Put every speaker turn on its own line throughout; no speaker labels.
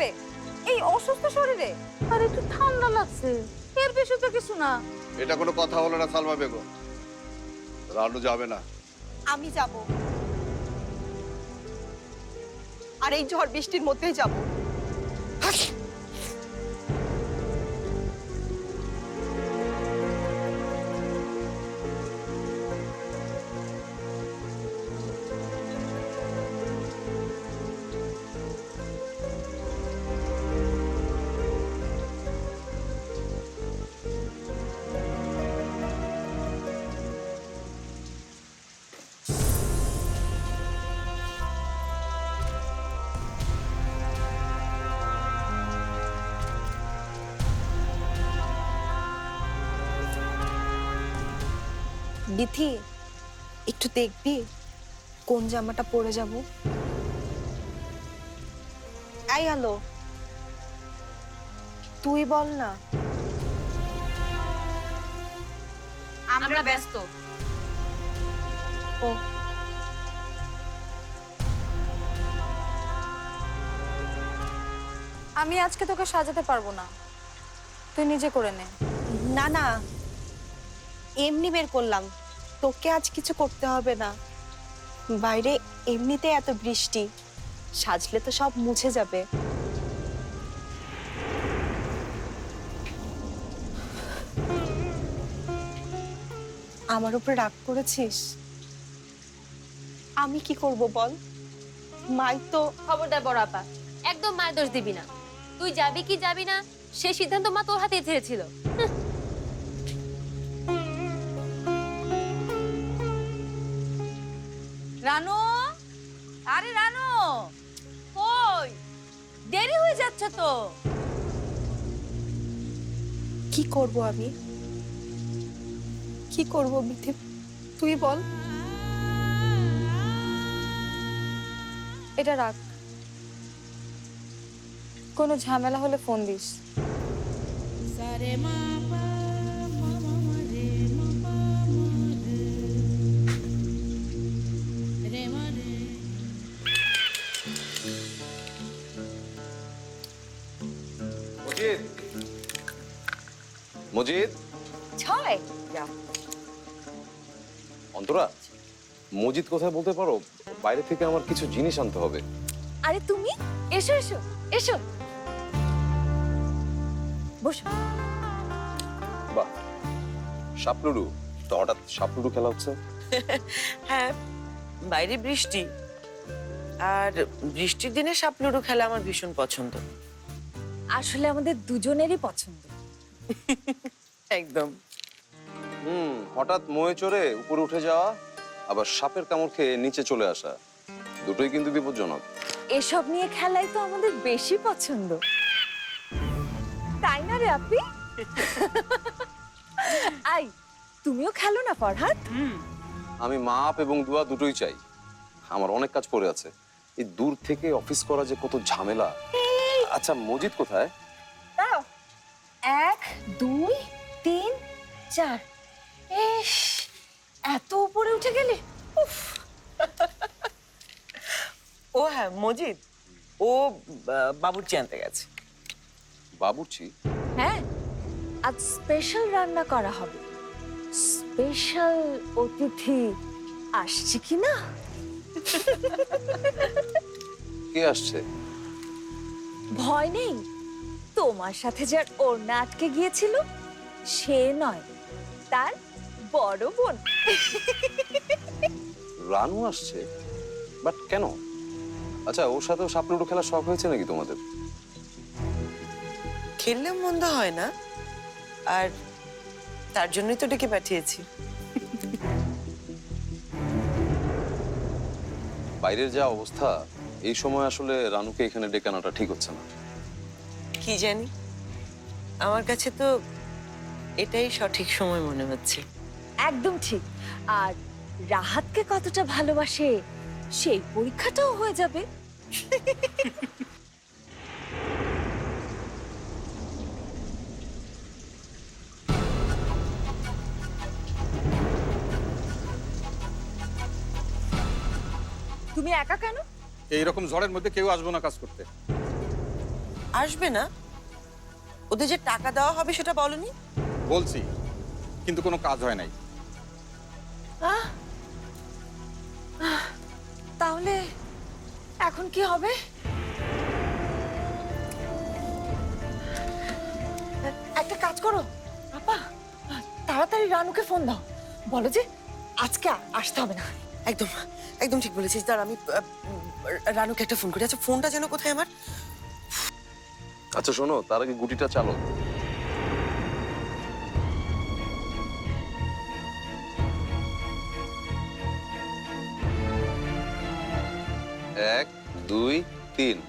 যাবে এই অসুস্থ শরীরে?
আর একটু ঠান্ডা লাগছে। এর বেশি তো কিছু না।
এটা কোনো কথা হলো না সালমা বেগম? রানু যাবে না।
আমি যাব। আর এই ঝড় বৃষ্টির মধ্যেই যাব।
বিথি একটু দেখবি কোন জামাটা পরে যাব। আই আলো তুই বল না।
আমরা ব্যস্ত।
ও।
আমি আজকে তোকে সাজাতে পারব না। তুই নিজে করে নে।
না না। এমনি বের করলাম। তোকে আজ কিছু করতে হবে না। বাইরে এমনিতে এত বৃষ্টি, সাজলে তো সব মুছে যাবে। আমার উপরে রাগ করেছিস? আমি কি করব বল? মাই তো
খবরদার বড় আপা, একদম মায়ের দোষ দিবি না। তুই যাবি কি যাবি না সেই সিদ্ধান্ত মা তোর হাতে ছেড়েছিল।
আরে রানু কই? দেরি হয়ে যাচ্ছে তো।
কি করব আমি? কি করব বিথি তুই বল।
এটা রাখ। কোনো ঝামেলা হলে ফোন দিস।
মজিদ অন্তরা মজিদ কোথায় বলতে পারো? বাইরে থেকে আমার কিছু জিনিস আনতে হবে।
আরে তুমি? এসো এসো এসো। বসো।
বাহ। সাপলুডু তো হঠাৎ সাপলুডু খেলা হচ্ছে?
হ্যাঁ বাইরে বৃষ্টি। আর বৃষ্টির দিনে সাপ লুডো খেলা আমার ভীষণ পছন্দ।
আসলে আমাদের দুজনেরই পছন্দ।
একদম।
হুম হঠাৎ ময়ে চড়ে উপরে উঠে যাওয়া আবার সাপের কামড় খেয়ে নিচে চলে আসা দুটোই কিন্তু বিপজ্জনক।
এসব নিয়ে খেলাই তো আমাদের বেশি পছন্দ। তাই না রে আপনি আই তুমিও খেলো না ফরহাদ?
আমি মাপ এবং দোয়া দুটোই চাই। আমার অনেক কাজ পড়ে আছে। এই দূর থেকে অফিস করা যে কত ঝামেলা আচ্ছা মজিদ কোথায়?
দাঁড়াও। এক দুই তিন চার। ইস এত উপরে উঠে গেলে? উফ।
ও হ্যাঁ মজিদ। ও বাবুর্চি আনতে গেছে।
বাবুর্চি?
হ্যাঁ আজ স্পেশাল রান্না করা হবে। স্পেশাল অতিথি আসছে কি না?
কে আসছে?
ভয় নেই? তোমার সাথে যার ওড়না আটকে গিয়েছিল সে নয় তার বড় বোন।
রানু আসছে বাট কেন? আচ্ছা ওর সাথেও সাপলুডো খেলার শখ হয়েছে নাকি তোমাদের?
খেললে মন্দ হয় না আর তার জন্যই তো ডেকে পাঠিয়েছি।
বাইরের যা অবস্থা এই সময় আসলে রানুকে এখানে ডেকে আনাটা ঠিক হচ্ছে না।
কি জানি? আমার কাছে তো এটাই সঠিক সময় মনে হচ্ছে।
একদম ঠিক। আর রাহাতকে কতটা ভালোবাসে সেই পরীক্ষাটাও হয়ে যাবে। তুমি একা কেন?
এইরকম ঝড়ের মধ্যে কেউ আসব না কাজ করতে।
আসবে না? ওদের যে টাকা দেওয়া হবে সেটা বলনি?
বলছি কিন্তু কোনো কাজ হয় নাই।
তাহলে এখন কি হবে? একটা কাজ করো। আপা তাড়াতাড়ি রানুকে ফোন দাও। বলো যে আজকে আসতে হবে না।
একদম একদম ঠিক বলেছিস। দাঁড়া, আমি রানুকে একটা ফোন করি। আচ্ছা ফোনটা যেন কোথায় আমার?
আচ্ছা শোনো, তার আগে গুটিটা চালো। এক, দুই, তিন।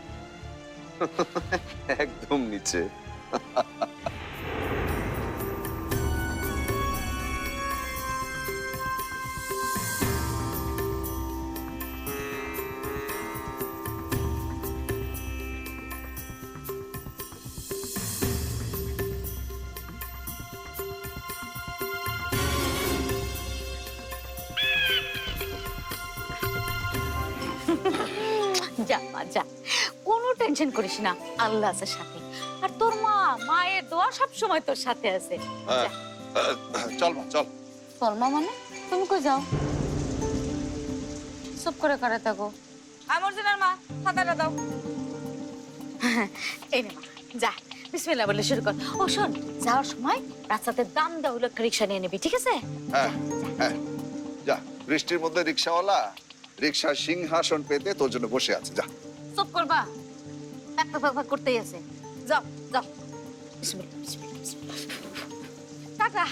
একদম নিচে।
যা মা যা। কোনো টেনশন করিস না আল্লাহ আছে সাথে। আর তোর মা মায়ের দোয়া সব সময় তোর সাথে আছে।
চল মা চল।
সলমা মানে? তুমি কই যাও? সব করে করে থাকো। আমার জন্য মা খাতাটা দাও। এই নে মা যা। বিসমিল্লাহ বলে শুরু কর। ও শোন যাওয়ার সময় রাস্তাতে দাম দেওয়া হলো একটা রিক্সা নিয়ে নিবি ঠিক আছে?
হ্যাঁ হ্যাঁ। যা বৃষ্টির মধ্যে রিক্সাওয়ালা রিক্সার সিংহাসন পেতে তোর জন্য বসে আছে যা।
সব করবা। একটা ফাঁকা করতেই আছে। যাও যাও। টাটা।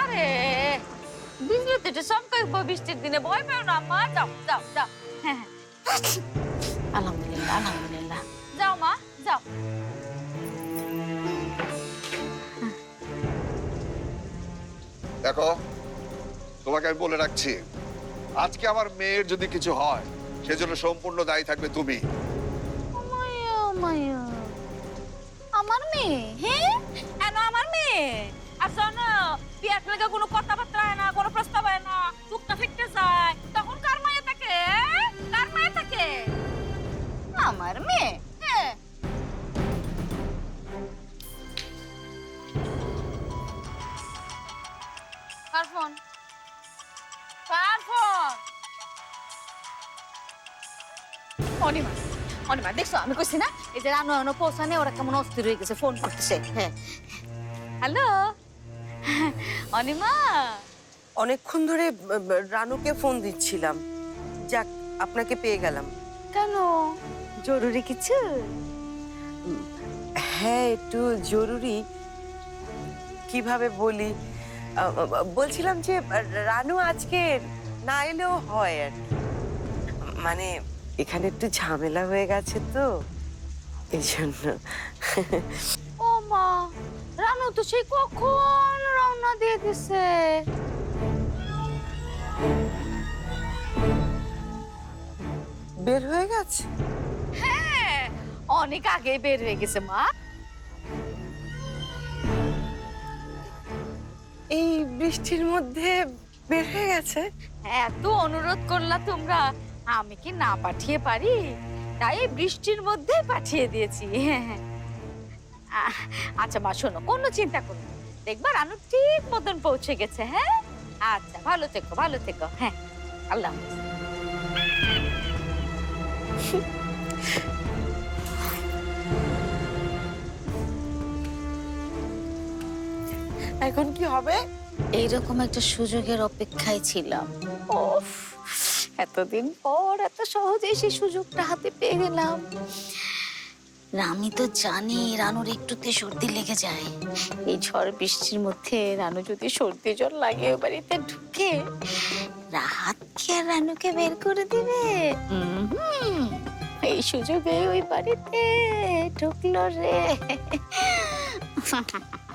আরে বিজলিতে একটু চমকাই বৃষ্টির দিনে। ভয় পেও না মা। যাও যাও যাও। হ্যাঁ হ্যাঁ। আলহামদুলিল্লাহ আলহামদুলিল্লাহ। যাও মা যাও।
দেখো তোমাকে আমি বলে রাখছি, আজকে আমার মেয়ের যদি কিছু হয়, সেজন্য সম্পূর্ণ দায়ী থাকবে তুমি।
আমার মেয়ে? হ্যাঁ এন আমার মেয়ে? আর শোনো, বিয়ার লেগে কোনো কথাবার্তা হয় না, কোনো প্রস্তাব হয় না, চুপটা ফিরতে যায় তখন কার মায়ে থাকে? কার মায়ে থাকে? আমার মেয়ে? হ্যাঁ কার ফোন? অনিমা অনিমা দেখছ আমি কইছি না এই যে রানু রানু পৌঁছানে ওরা কেমন অস্থির হয়ে গেছে ফোন করতেছে হ্যাঁ। হ্যালো? অনিমা?
অনেকক্ষণ ধরে রানুকে ফোন দিচ্ছিলাম। যাক আপনাকে পেয়ে গেলাম।
কেন? জরুরি কিছু?
হ্যাঁ একটু জরুরি। কীভাবে বলি? বলছিলাম যে রানু আজকে না এলেও হয় আর কি। মানে এখানে একটু ঝামেলা হয়ে গেছে তো এই জন্য।
ও মা রানু তো সেই কখন রওনা দিয়ে দিছে?
বের হয়ে গেছে?
হ্যাঁ অনেক আগে বের হয়ে গেছে মা।
এই বৃষ্টির মধ্যে বের হয়ে গেছে।
এত অনুরোধ করলা তোমরা, আমি কি না পাঠিয়ে পারি? তাই এই বৃষ্টির মধ্যে পাঠিয়ে দিয়েছি। আচ্ছা মা, শোনো, কোনো চিন্তা করো না। দেখবা রানু ঠিক মতন পৌঁছে গেছে হ্যাঁ? আচ্ছা ভালো থেকো ভালো থেকো হ্যাঁ আল্লাহ
এখন কি হবে?
এইরকম একটা সুযোগের অপেক্ষায় ছিলাম। ওফ এতদিন পর এত সহজে সেই সুযোগটা হাতে পেয়ে গেলাম। আমি তো জানি রানুর একটুতে সর্দি লেগে যায়। এই ঝড় বৃষ্টির মধ্যে রানু যদি সর্দি জ্বর লাগে বাড়িতে ঢুকে রাহাত কি আর রানুকে বের করে দিবে? এই সুযোগে ওই বাড়িতে ঢুকলো রে।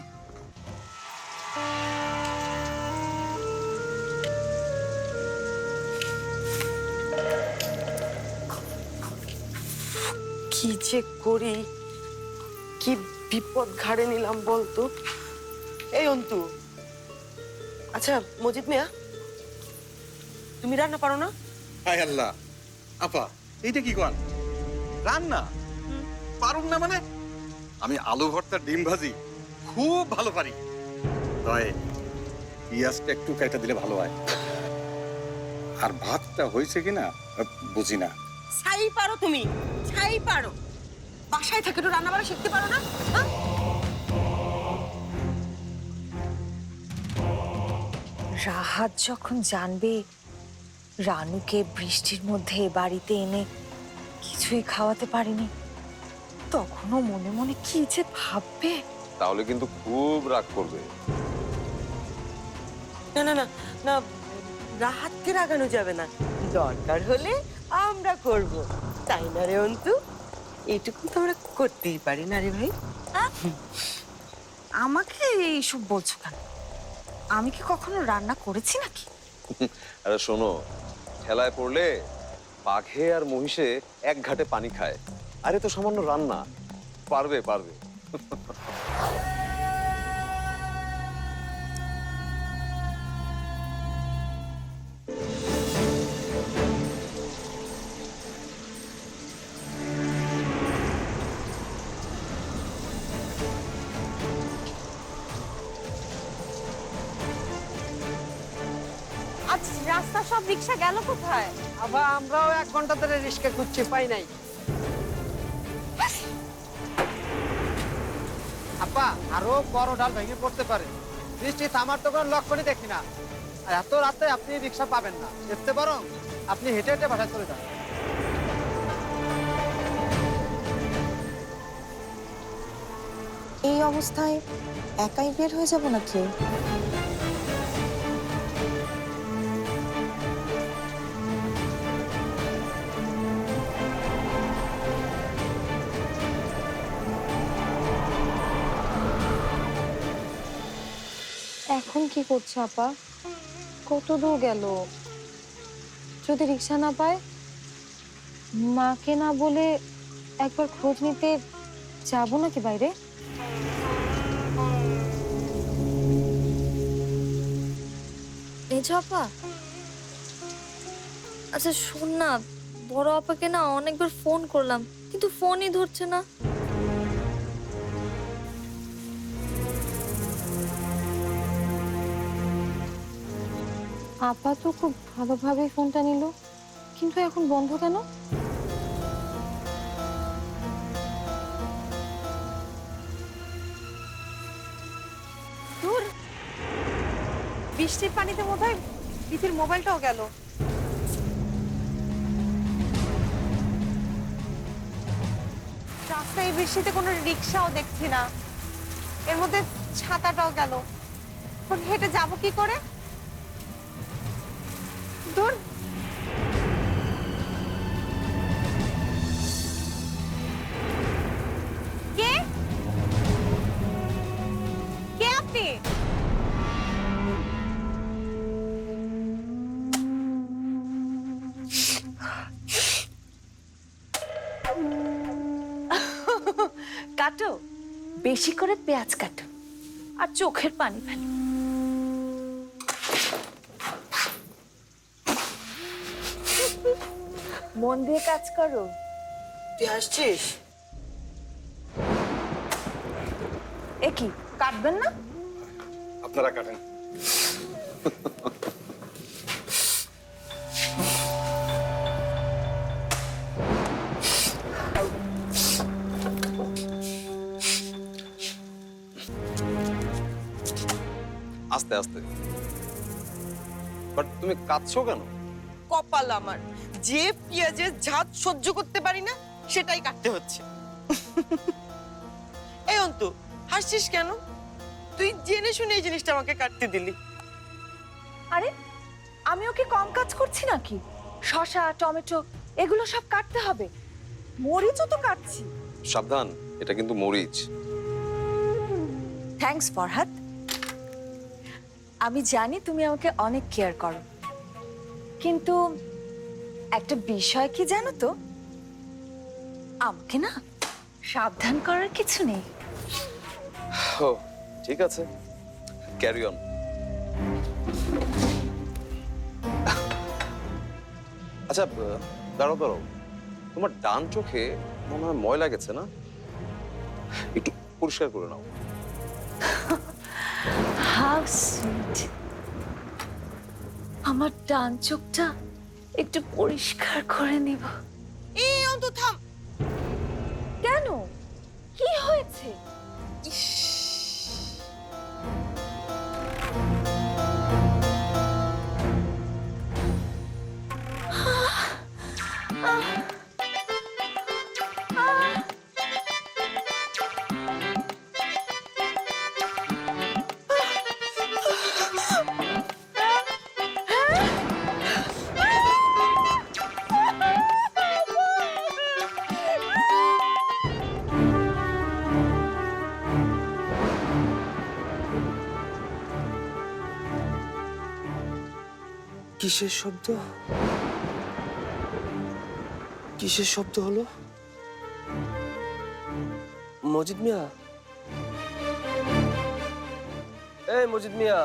কি যে করি? কি বিপদ ঘাড়ে নিলাম বলতো? এই অন্তু। আচ্ছা মজিদ মিয়া তুমি রান্না পারো না?
হায় আল্লাহ। আপা এইটা কি কন? রান্না? পারুম না মানে? আমি আলু ভর্তা ডিম ভাজি খুব ভালো পারি। পেঁয়াজটা একটু কেটে দিলে ভালো হয়। আর ভাতটা হয়েছে কিনা বুঝি না।
ছাই পারো তুমি ছাই পারো। বাসায় থেকে তো রান্না বান্না শিখতে পারো না? হ্যাঁ?
রাহাত যখন জানবে রানুকে বৃষ্টির মধ্যে বাড়িতে এনে কিছুই খাওয়াতে পারিনি তখনও মনে মনে কি যে ভাববে।
তাহলে কিন্তু খুব রাগ করবে।
না না না না রাহাতকে রাগানো যাবে না। দরকার হলে আমরা করব। তাই না রে অন্তু? এইটুকু তো আমরা করতেই পারি না রে ভাই।
আমাকে এইসব বলছো কেন? আমি কি কখনো রান্না করেছি নাকি?
আরে শোনো খেলায় পড়লে বাঘে আর মহিষে এক ঘাটে পানি খায়। আরে তো সামান্য রান্না। পারবে পারবে।
রাস্তা সব রিক্সা গেল কোথায়?
আবার আমরাও এক ঘণ্টা ধরে রিস্কে খুঁজছি পাই নাই। আপা আরও বড় ডাল ভেঙে পড়তে পারে। বৃষ্টি থামার তো কোনো লক্ষণই দেখি না। আর এত রাতে আপনি রিক্সা পাবেন না। দেখতে বরং আপনি হেঁটে হেঁটে বাসায় চলে যান।
এই অবস্থায় একাই বের হয়ে যাব নাকি?
এখন কি করছে আপা? কত দূর গেল? যদি রিক্সা না পায়? মাকে না বলে একবার খোঁজ নিতে যাব নাকি বাইরে?
আপা? আচ্ছা শোন না, বড় আপাকে না অনেকবার ফোন করলাম, কিন্তু ফোনই ধরছে না।
আপা তো খুব ভালোভাবে ফোনটা নিল। কিন্তু এখন বন্ধ কেন?
বৃষ্টির পানিতে বোধ হয় দিদির মোবাইলটাও গেল। রাস্তায় এই বৃষ্টিতে কোনো রিক্সাও দেখছি না। এর মধ্যে ছাতাটাও গেল। হেঁটে যাব কি করে? দূর কে আপনি? কাটো বেশি করে পেঁয়াজ কাটো আর চোখের পানি ফেলো। মন দিয়ে কাজ করো।
তুই আসছিস?
এ কি কাটবেন না?
আপনারা কাটেন।
আস্তে আস্তে। বাট তুমি কাঁদছো কেন?
কপাল আমার। যে পেঁয়াজের ঝাঁজ সহ্য করতে পারি না সেটাই কাটতে হচ্ছে। এই অন্তু হাসছিস কেন? তুই জেনে শুনে এই জিনিসটা আমাকে কাটতে দিলি।
আরে আমিও কি কম কাজ করছি নাকি? শসা টমেটো এগুলো সব কাটতে হবে। মরিচও তো কাটছি।
সাবধান এটা কিন্তু মরিচ।
থ্যাঙ্কস ফরহাদ। আমি জানি তুমি আমাকে অনেক কেয়ার করো। কিন্তু একটা বিষয় কি জানো তো? আমাকে না সাবধান করার কিছু নেই।
ও ঠিক আছে। ক্যারি অন আচ্ছা আহ, দাঁড়াও দাঁড়াও। তোমার ডান চোখে মনে হয় ময়লা গেছে না? একটু পরিষ্কার করে নাও।
হাউ সুইট আমার ডান চোখটা একটু পরিষ্কার করে নিব।
এই অন্ত থাম।
কিসের শব্দ? কিসের শব্দ হলো? মজিদ মিয়া? এই মজিদ মিয়া।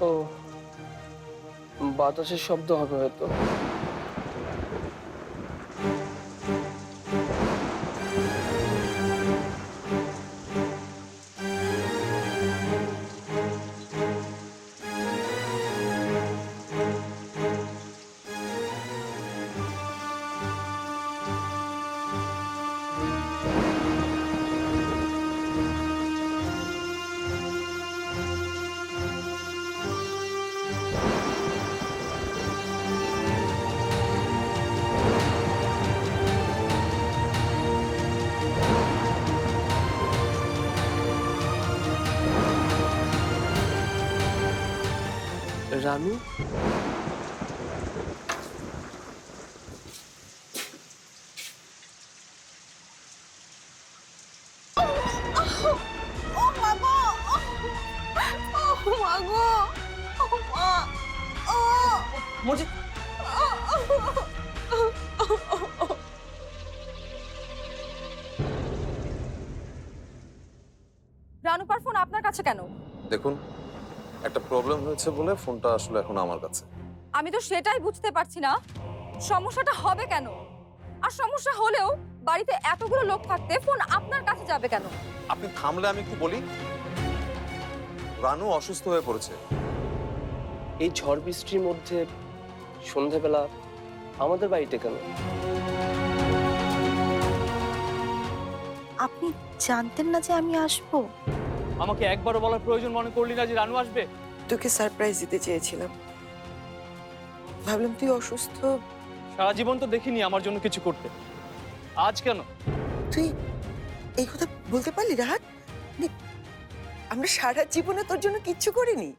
ও, বাতাসের শব্দ হবে হয়তো। রানু
ও মা গো ও মা গো ও মা ও
মজিদ
রানুপার ফোন আপনার কাছে কেন
দেখুন একটা প্রবলেম হয়েছে বলে ফোনটা আসলে এখন আমার কাছে।
আমি তো সেটাই বুঝতে পারছি না। সমস্যাটা হবে কেন? আর সমস্যা হলেও বাড়িতে এতগুলো লোক থাকতে ফোন আপনার কাছে যাবে কেন?
আপনি থামলে আমি একটু বলি। রানু অসুস্থ হয়ে পড়েছে।
এই ঝড় বৃষ্টির মধ্যে সন্ধেবেলা আমাদের বাড়িতে কেন?
আপনি জানতেন না যে আমি আসব?
আমাকে একবারও বলার প্রয়োজন মনে করলি না যে রানু আসবে?
তোকে সারপ্রাইজ দিতে চেয়েছিলাম। ভাবলাম তুই অসুস্থ।
সারা জীবন তো দেখিনি আমার জন্য কিছু করতে। আজ কেন?
তুই এই কথা বলতে পারলি রাহাত? আমরা সারা জীবনে তোর জন্য কিচ্ছু করিনি।